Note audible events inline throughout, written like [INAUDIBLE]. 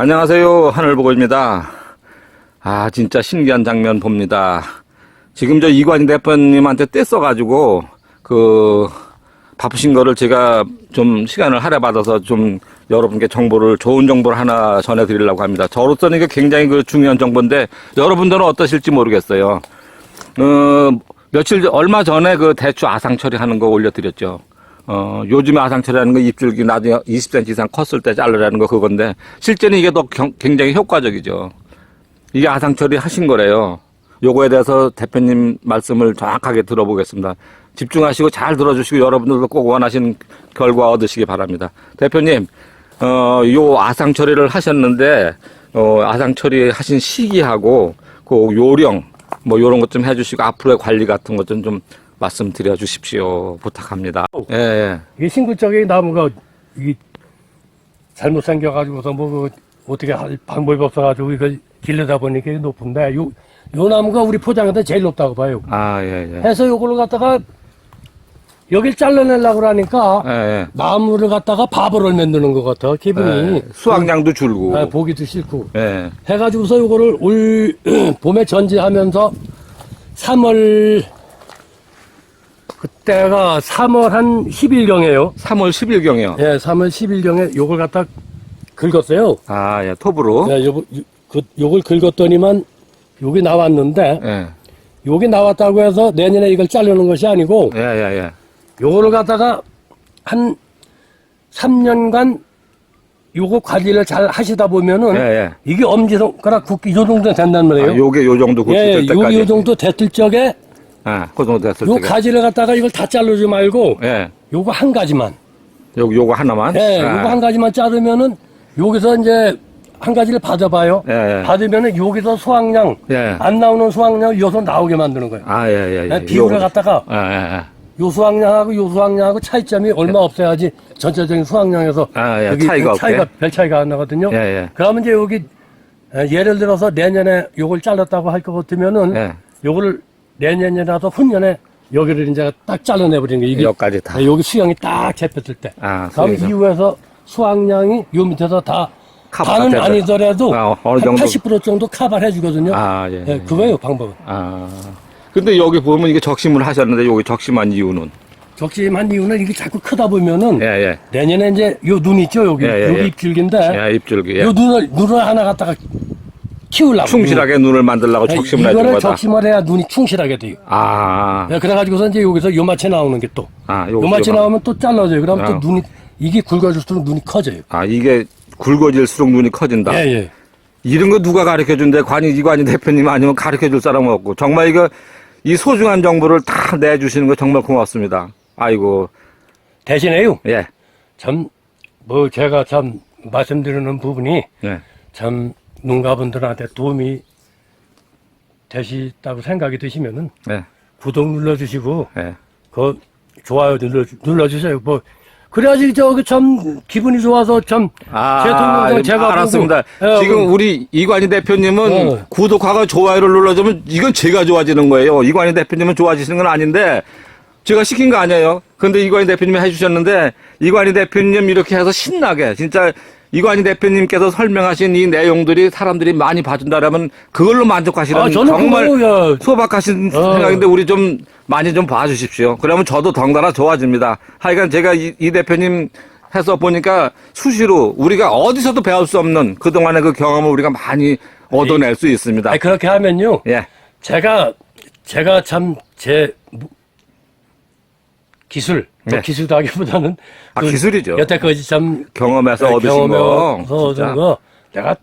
안녕하세요. 하늘보고입니다. 아, 진짜 신기한 장면 봅니다. 지금 저 이관희 대표님한테 떼써가지고, 그, 바쁘신 거를 제가 좀 시간을 할애받아서 좀 여러분께 정보를, 좋은 정보를 하나 전해드리려고 합니다. 저로서는 이게 굉장히 그 중요한 정보인데, 여러분들은 어떠실지 모르겠어요. 어, 며칠, 전- 얼마 전에 그 대추 아상 처리하는 거 올려드렸죠. 어, 요즘에 아상 처리하는 거 입줄기 나중에 20cm 이상 컸을 때 자르라는 거 그건데, 실제는 이게 더 경- 굉장히 효과적이죠. 이게 아상 처리 하신 거래요. 요거에 대해서 대표님 말씀을 정확하게 들어보겠습니다. 집중하시고 잘 들어주시고 여러분들도 꼭 원하시는 결과 얻으시기 바랍니다. 대표님, 어, 요 아상 처리를 하셨는데, 어, 아상 처리 하신 시기하고, 그 요령, 뭐 요런 것 좀 해주시고, 앞으로의 관리 같은 것 좀 좀 말씀드려 주십시오. 부탁합니다. 예, 예. 이게 신구적인 나무가 이게 잘못 생겨가지고서 뭐 그 어떻게 할 방법이 없어가지고 이걸 길르다 보니까 이게 높은데 요, 요 나무가 우리 포장에서 제일 높다고 봐요. 아, 예, 예. 해서 요거를 갖다가 여길 잘라내려고 그러니까 예, 예. 나무를 갖다가 바보를 만드는 것 같아 기분이 예. 수확량도 줄고. 아, 보기도 싫고 예. 해가지고서 요거를 올 [CLEARS THROAT] 봄에 전지하면서 3월 그 때가 3월 한 10일경에요. 3월 10일경이요. 예, 3월 10일경에 요걸 갖다 긁었어요. 아, 예, 톱으로. 예, 요, 그, 요걸 긁었더니만 요게 나왔는데 예, 요게 나왔다고 해서 내년에 이걸 자르는 것이 아니고 예, 예, 예. 요거를 갖다가 한 3년간 요거 관리를 잘 하시다 보면은 예, 예. 이게 엄지손가락 굵기 요 정도 된단 말이에요. 아, 요게 요 정도 굵기 예, 될 때까지. 요게 요 정도 됐을 적에 아, 그 정도 됐을 요 때. 가지를 갖다가 이걸 다 자르지 말고 예. 요거 한 가지만 요 요거 하나만. 예, 아. 요거 한 가지만 자르면은 여기서 이제 한 가지를 받아봐요. 예, 예. 받으면은 여기서 수확량 예. 안 나오는 수확량을 여기서 나오게 만드는 거예요. 아, 예, 예. 예, 예. 비율을 요거. 갖다가 예, 예, 예. 요 수확량하고 요 수확량하고 차이점이 얼마 없어야지 전체적인 수확량에서 아, 예, 차이가 없게. 차이가 별 차이가 안 나거든요. 예, 예. 그러면 이제 여기 에, 예를 들어서 내년에 요걸 잘랐다고 할 것 같으면은 예. 요거를 내년이라도 훈년에 여기를 이제 딱 잘라내버리는 거예요. 이게 여기까지 다. 예, 여기 수량이 딱 잡혔을 때. 아, 그럼 그래서. 이후에서 수확량이 요 밑에서 다 커버가 다는. 아니더라도 아, 어느 한 정도. 80% 정도 커버를 해주거든요. 아, 예. 예, 그거예요 방법은. 아. 근데 여기 보면 이게 적심을 하셨는데 여기 적심한 이유는 적심한 이유는 이게 자꾸 크다 보면은 예, 예. 내년에 이제 요 눈 있죠 여기 예, 예, 여기 예. 입줄기인데 예, 입줄기. 예. 요 눈을 눈을 하나 갖다가 키우려고 충실하게 눈을 만들려고 예, 적심을 해준 이거를 거다. 적심을 해야 눈이 충실하게 돼요. 아. 예, 그래가지고서 이제 여기서 요마치 나오는 게 또 아, 요 요마치 요만- 나오면 또 잘라져요. 그럼 아. 또 눈이 이게 굵어질수록 눈이 커져요. 아, 이게 굵어질수록 눈이 커진다. 예, 예. 이런 거 누가 가르쳐 준대? 관이 이관이 대표님 아니면 가르쳐 줄 사람 없고. 정말 이거 이 소중한 정보를 다 내주시는 거 정말 고맙습니다. 아이고, 대신에요. 예, 참 뭐 제가 참 말씀드리는 부분이 예. 참 농가분들한테 도움이 되시다고 생각이 드시면은 예, 구독 눌러주시고 예. 그 좋아요 눌러 눌러주세요. 뭐 그래야지 저기 참 기분이 좋아서 참 아, 제 동영상 제가 알았습니다. 보고, 예, 지금 그- 우리 이관희 대표님은 어. 구독하고 좋아요를 눌러주면 이건 제가 좋아지는 거예요. 이관희 대표님은 좋아지시는 건 아닌데 제가 시킨 거 아니에요. 근데 이관희 대표님이 해주셨는데 이관희 대표님 이렇게 해서 신나게 진짜 이관희 대표님께서 설명하신 이 내용들이 사람들이 많이 봐준다라면 그걸로 만족하시는 아, 저는 정말 그거, 야, 소박하신 어. 생각인데 우리 좀 많이 좀 봐주십시오. 그러면 저도 덩달아 좋아집니다. 하여간 제가 이, 이 대표님 해서 보니까 수시로 우리가 어디서도 배울 수 없는 그동안의 그 경험을 우리가 많이 얻어낼 수 있습니다. 아니, 그렇게 하면요. 예. 제가 제가 참 제 기술 뭐 네. 기술도 하기보다는 아, 그 기술이죠. 여태까지 참 경험에서 얻으신 거. 경험에서 얻은 진짜. 거 내가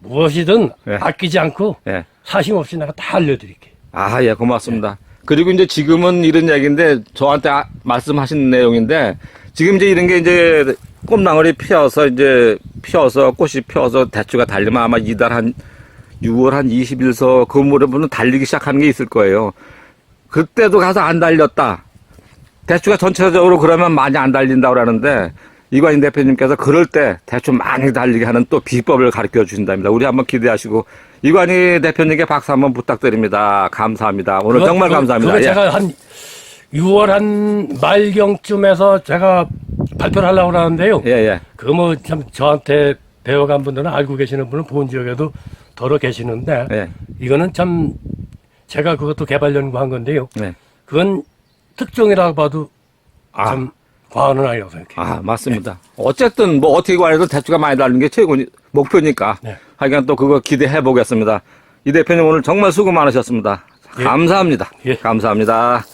무엇이든 예. 아끼지 않고 예. 사심 없이 내가 다 알려드릴게 요. 아, 예, 고맙습니다. 그리고 이제 지금은 이런 얘기인데 저한테 아- 말씀하신 내용인데 지금 이제 이런 게 이제 꽃나물이 피어서 이제 피어서 꽃이 피어서 대추가 달리면 아마 이달 한 6월 한 20일서 그 무렵은 달리기 시작하는 게 있을 거예요. 그때도 가서 안 달렸다. 대추가 전체적으로 그러면 많이 안 달린다고 그러는데 이관인 대표님께서 그럴 때 대추 많이 달리게 하는 또 비법을 가르쳐 주신답니다. 우리 한번 기대하시고 이관희 대표님께 박수 한번 부탁드립니다. 감사합니다. 오늘 그거- 정말 그거- 감사합니다. 그거 예. 제가 한 6월 한 말경쯤에서 제가 발표를 하려고 그러는데요. 예, 예. 그거 뭐참 저한테 배워간 분들은 알고 계시는 분은 본 지역에도 더러 계시는데 네. 이거는 참 제가 그것도 개발 연구한 건데요. 네. 그건 특종이라고 봐도 아, 참 과언은 아니라고 생각해요. 아, 맞습니다. 어쨌든 뭐 어떻게 관해도 대추가 많이 달는 게 최고 목표니까. 네. 하여간 또 그거 기대해 보겠습니다. 이 대표님 오늘 정말 수고 많으셨습니다. 예. 감사합니다. 예. 감사합니다.